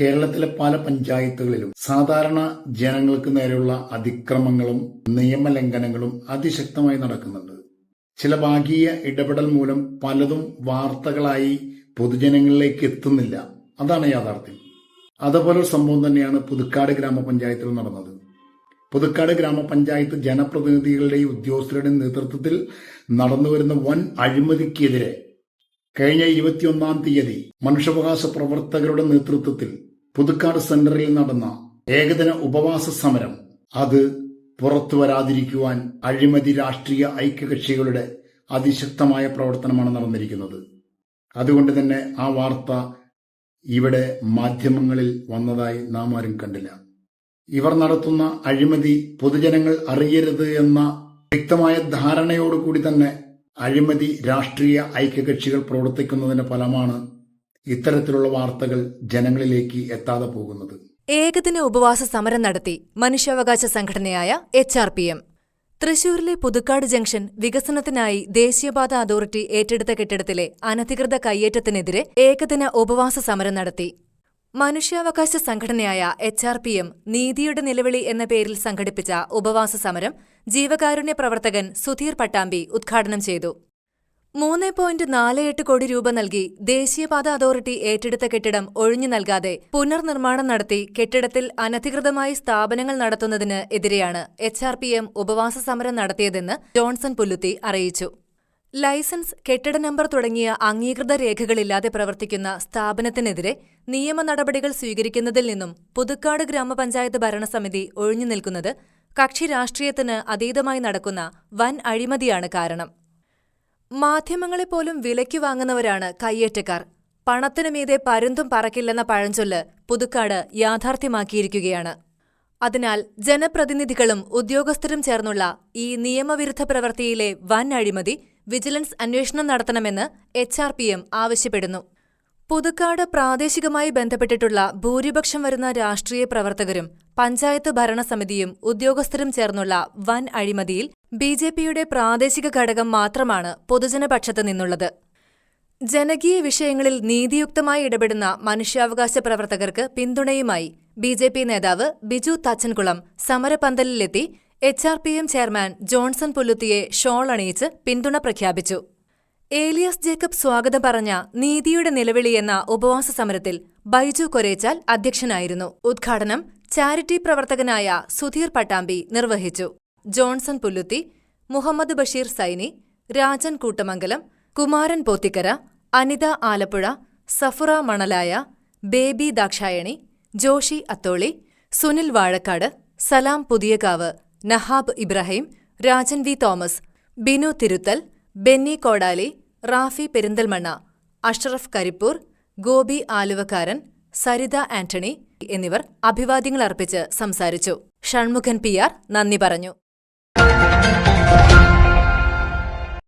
കേരളത്തിലെ പല പഞ്ചായത്തുകളിലും സാധാരണ ജനങ്ങൾക്ക് നേരെയുള്ള അതിക്രമങ്ങളും നിയമലംഘനങ്ങളും അതിശക്തമായി നടക്കുന്നുണ്ട്. ചില ഭാഗീയ ഇടപെടൽ മൂലം പലതും വാർത്തകളായി പൊതുജനങ്ങളിലേക്ക് എത്തുന്നില്ല. അതാണ് യാഥാർത്ഥ്യം. അതുപോലെ സംഭവം തന്നെയാണ് പുതുക്കാട് ഗ്രാമപഞ്ചായത്തിൽ നടന്നത്. പുതുക്കാട് ഗ്രാമപഞ്ചായത്ത് ജനപ്രതിനിധികളുടെയും ഉദ്യോഗസ്ഥരുടെയും നേതൃത്വത്തിൽ നടന്നുവരുന്ന വൻ അഴിമതിക്കെതിരെ കഴിഞ്ഞ ഇരുപത്തിയൊന്നാം തീയതി മനുഷ്യാവകാശ പ്രവർത്തകരുടെ നേതൃത്വത്തിൽ പുതുക്കാട് സെന്ററിൽ നടന്ന ഏകദിന ഉപവാസ സമരം അത് പുറത്തു വരാതിരിക്കുവാൻ അഴിമതി രാഷ്ട്രീയ ഐക്യകക്ഷികളുടെ അതിശക്തമായ പ്രവർത്തനമാണ് നടന്നിരിക്കുന്നത്. അതുകൊണ്ട് തന്നെ ആ വാർത്ത ഇവിടെ മാധ്യമങ്ങളിൽ വന്നതായി നാം ആരും കണ്ടില്ല. ഇവർ നടത്തുന്ന അഴിമതി പൊതുജനങ്ങൾ അറിയരുത് എന്ന വ്യക്തമായ ധാരണയോടുകൂടി തന്നെ അഴിമതി രാഷ്ട്രീയ ഐക്യകക്ഷികൾ പ്രവർത്തിക്കുന്നതിന്റെ ഫലമാണ് ഇത്തരത്തിലുള്ള വാർത്തകൾ ജനങ്ങളിലേക്ക് എത്താതെ പോകുന്നത്. ഏകദിന ഉപവാസ സമരം നടത്തി മനുഷ്യാവകാശ സംഘടനയായ എച്ച് ആർ പി എം. തൃശൂരിലെ പുതുക്കാട് ജംഗ്ഷൻ വികസനത്തിനായി ദേശീയപാത അതോറിറ്റി ഏറ്റെടുത്ത കെട്ടിടത്തിലെ അനധികൃത കയ്യേറ്റത്തിനെതിരെ ഏകദിന ഉപവാസ സമരം നടത്തി. മനുഷ്യാവകാശ സംഘടനയായ എച്ച് ആർ പി എം നീതിയുടെ നിലവിളി എന്ന പേരിൽ സംഘടിപ്പിച്ച ഉപവാസ സമരം ജീവകാരുണ്യ പ്രവർത്തകൻ സുധീർ പട്ടാമ്പി ഉദ്ഘാടനം ചെയ്തു. മൂന്ന് പോയിന്റ് നാല് എട്ട് കോടി രൂപ നൽകി ദേശീയപാത അതോറിറ്റി ഏറ്റെടുത്ത കെട്ടിടം ഒഴിഞ്ഞു നൽകാതെ പുനർനിർമ്മാണം നടത്തി കെട്ടിടത്തിൽ അനധികൃതമായി സ്ഥാപനങ്ങൾ നടത്തുന്നതിന് എതിരെയാണ് എച്ച് ആർ പി എം ഉപവാസ സമരം നടത്തിയതെന്ന് ജോൺസൺ പുല്ലുത്തി അറിയിച്ചു. ലൈസൻസ് കെട്ടിട നമ്പർ തുടങ്ങിയ അംഗീകൃത രേഖകളില്ലാതെ പ്രവർത്തിക്കുന്ന സ്ഥാപനത്തിനെതിരെ നിയമ നടപടികൾ സ്വീകരിക്കുന്നതിൽ നിന്നും പുതുക്കാട് ഗ്രാമപഞ്ചായത്ത് ഭരണസമിതി ഒഴിഞ്ഞു നിൽക്കുന്നത് കക്ഷി രാഷ്ട്രീയത്തിന് അതീതമായി നടക്കുന്ന വൻ അഴിമതിയാണ് കാരണം. മാധ്യമങ്ങളെപ്പോലും വിലയ്ക്ക് വാങ്ങുന്നവരാണ് കയ്യേറ്റക്കാർ. പണത്തിനു മീതെ പരുന്തും പറക്കില്ലെന്ന പഴഞ്ചൊല്ല് പുതുക്കാട് യാഥാർത്ഥ്യമാക്കിയിരിക്കുകയാണ്. അതിനാൽ ജനപ്രതിനിധികളും ഉദ്യോഗസ്ഥരും ചേർന്നുള്ള ഈ നിയമവിരുദ്ധ പ്രവൃത്തിയിലെ വൻ അഴിമതി വിജിലൻസ് അന്വേഷണം നടത്തണമെന്ന് എച്ച് ആവശ്യപ്പെടുന്നു. പുതുക്കാട് പ്രാദേശികമായി ബന്ധപ്പെട്ടിട്ടുള്ള ഭൂരിപക്ഷം വരുന്ന രാഷ്ട്രീയ പ്രവർത്തകരും പഞ്ചായത്ത് ഭരണസമിതിയും ഉദ്യോഗസ്ഥരും ചേർന്നുള്ള വൻ അഴിമതിയിൽ ബി ജെ പിയുടെ പ്രാദേശിക ഘടകം മാത്രമാണ് പൊതുജനപക്ഷത്ത് നിന്നുള്ളത്. ജനകീയ വിഷയങ്ങളിൽ നീതിയുക്തമായി ഇടപെടുന്ന മനുഷ്യാവകാശ പ്രവർത്തകർക്ക് പിന്തുണയുമായി ബി ജെ പി നേതാവ് Biju Thachankulam സമരപന്തലിലെത്തി H R P M chairman Johnson പുല്ലുത്തിയെ shawl അണിയിച്ച് പിന്തുണ പ്രഖ്യാപിച്ചു. ഏലിയസ് ജേക്കബ് സ്വാഗതം പറഞ്ഞ നീതിയുടെ നിലവിളി എന്ന ഉപവാസ സമരത്തിൽ ബൈജു കൊരേച്ചാൽ അധ്യക്ഷനായിരുന്നു. ഉദ്ഘാടനം ചാരിറ്റി പ്രവർത്തകനായ സുധീർ പട്ടാമ്പി നിർവഹിച്ചു. ജോൺസൺ പുല്ലുത്തി മുഹമ്മദ് ബഷീർ സൈനി രാജൻ കൂട്ടമംഗലം കുമാരൻ പോത്തിക്കര അനിത ആലപ്പുഴ സഫുറ മണലായ ബേബി ദാക്ഷായണി ജോഷി അത്തോളി സുനിൽ വാഴക്കാട് സലാം പുതിയകാവ് നഹാബ് ഇബ്രാഹിം രാജൻ വി തോമസ് ബിനു തിരുത്തൽ ബെന്നി കോടാലി റാഫി പെരിന്തൽമണ്ണ അഷ്റഫ് കരിപ്പൂർ ഗോപി ആലുവക്കാരൻ സരിത ആന്റണി എന്നിവർ അഭിവാദ്യങ്ങൾ അർപ്പിച്ച് സംസാരിച്ചു. ഷൺമുഖൻ പി ആർ നന്ദി പറഞ്ഞു.